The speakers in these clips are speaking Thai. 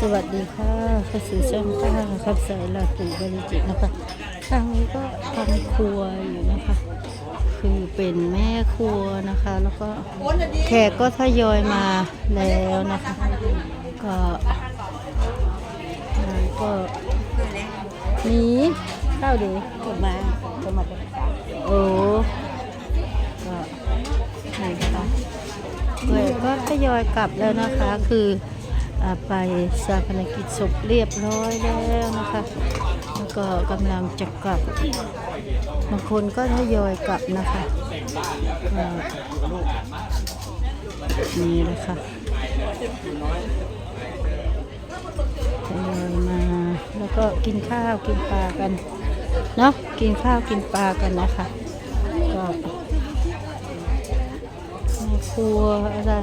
สวัสดีค่ะเข้าสู่ช่องป้าครับสายลาตูบริจิตนะคะทางนี้ก็ทำครัวอยู่นะคะ คือเป็นแม่ครัวนะคะ แล้วก็แขกก็ทยอยมาแล้วนะคะ ก็งานก็มีข้าวดีกมาก็มาเป็นโอ้ก็นี่ค่ะก็ทยอยกลับแล้วนะคะคือ ไปสาพนกิจศพเรียบร้อยแล้วนะคะแล้วก็กำลังจะกลับบางคนก็ทยอยกลับนะคะนี่เลยค่ะทยอยมาแล้วก็กินข้าวกินปลากันเนาะกินข้าวกินปลากันนะคะก็ครัวอะไร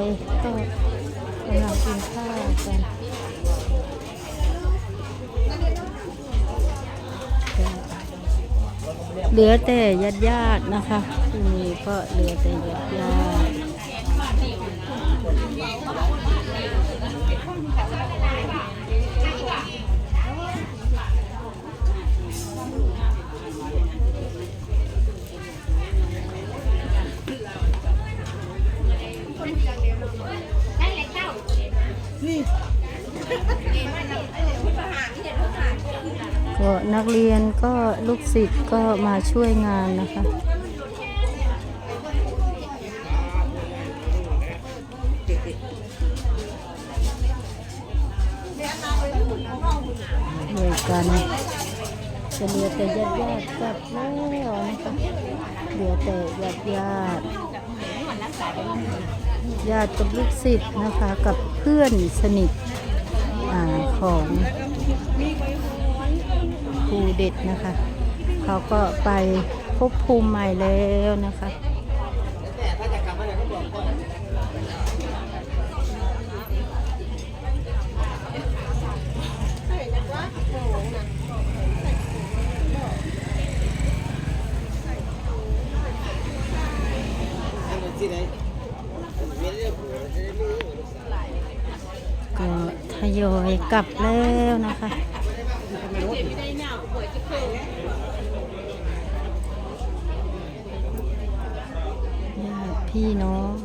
ก็ กำลังกินข้าวกันเหลือแต่ญาติญาตินะคะที่นี่ก็เหลือแต่ญาติญาติ ก็นักเรียนก็ลูกศิษย์ก็มาช่วยงานนะคะเหมือนกันจะเหลือแต่ญาติญาติๆกลับแล้วนะคะเหลือแต่ญาติญาติญาติกับลูกศิษย์นะคะกับเพื่อนสนิทอของ ครูเด็ดนะคะ เขาก็ไปพบภูมิใหม่แล้วนะคะก็ทยอยกลับแล้วนะคะ พี่น้องนะคะ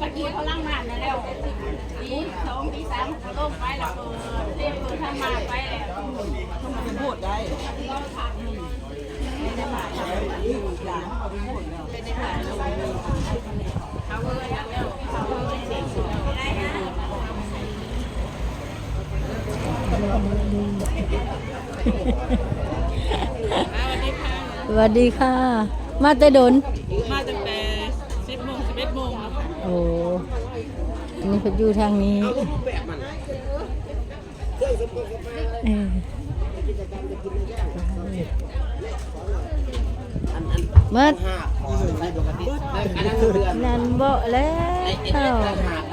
ตะกี้เขาล่างนานนะแล้วตีสองตีสามเขาลงไปแล้วเออเรียกเออทำมาไปแล้วพูดได้เขาเลยแล้วเขาเลยเด็กได้นะสวัสดีค่ะ มาแต่ดน อันนี้เขาอยู่ทางนี้เอออันอันเมื่อห้าขอใช้ปกติอันนั้นเดือนนั้นเบาแล้ว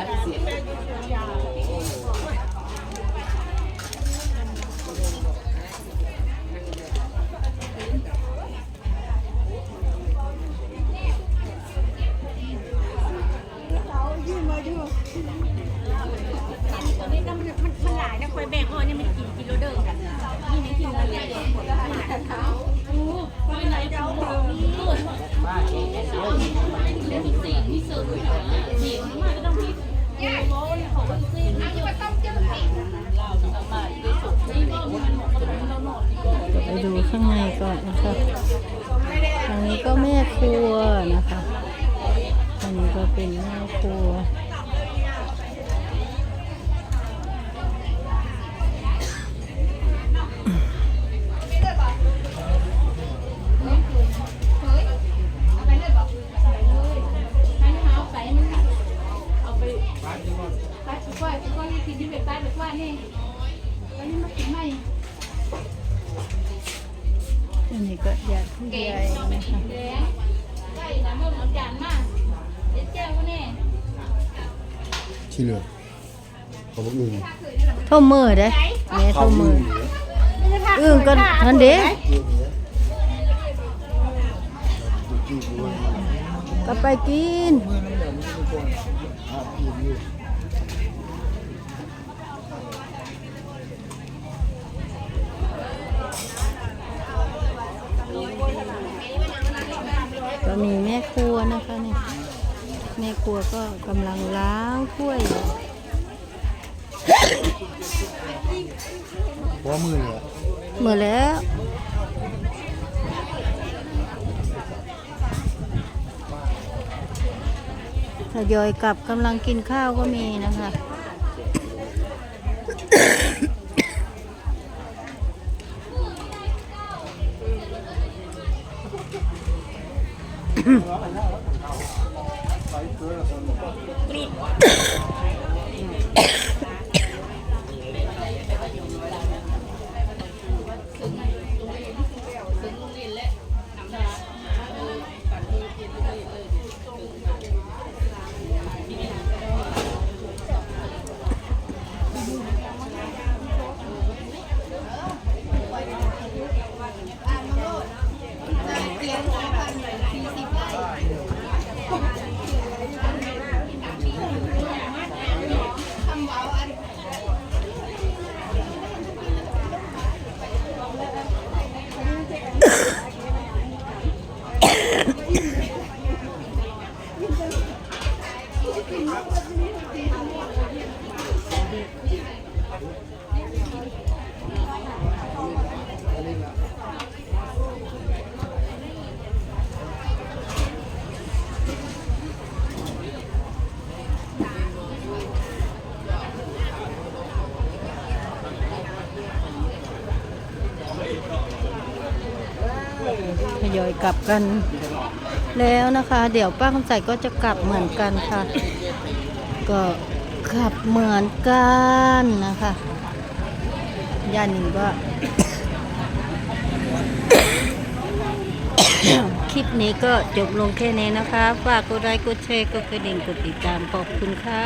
ข้างในก่อนนะคะ ที่เหลือขอบคุณโท่มมือเด้แม่โท่มมืออึ้งก็นั่นเด้ก็ไปกินก็มีแม่ครัวนะคะเนี่ย แม่ครัวก็กำลังล้างถ้วยอยู่เพราะมือเหลือเมื่อแล้ว ทยอยกลับกำลังกินข้าวก็มีนะคะ รีด ทยอยกลับกัน แล้วนะคะ เดี๋ยวป้าคำใสก็จะกลับเหมือนกันค่ะ ก็กลับเหมือนกันนะคะย่านิงก็คลิปนี้ก็จบลงแค่นี้นะคะ ฝากกดไลค์กดแชร์กดกระดิ่งกดติดตามขอบคุณค่ะ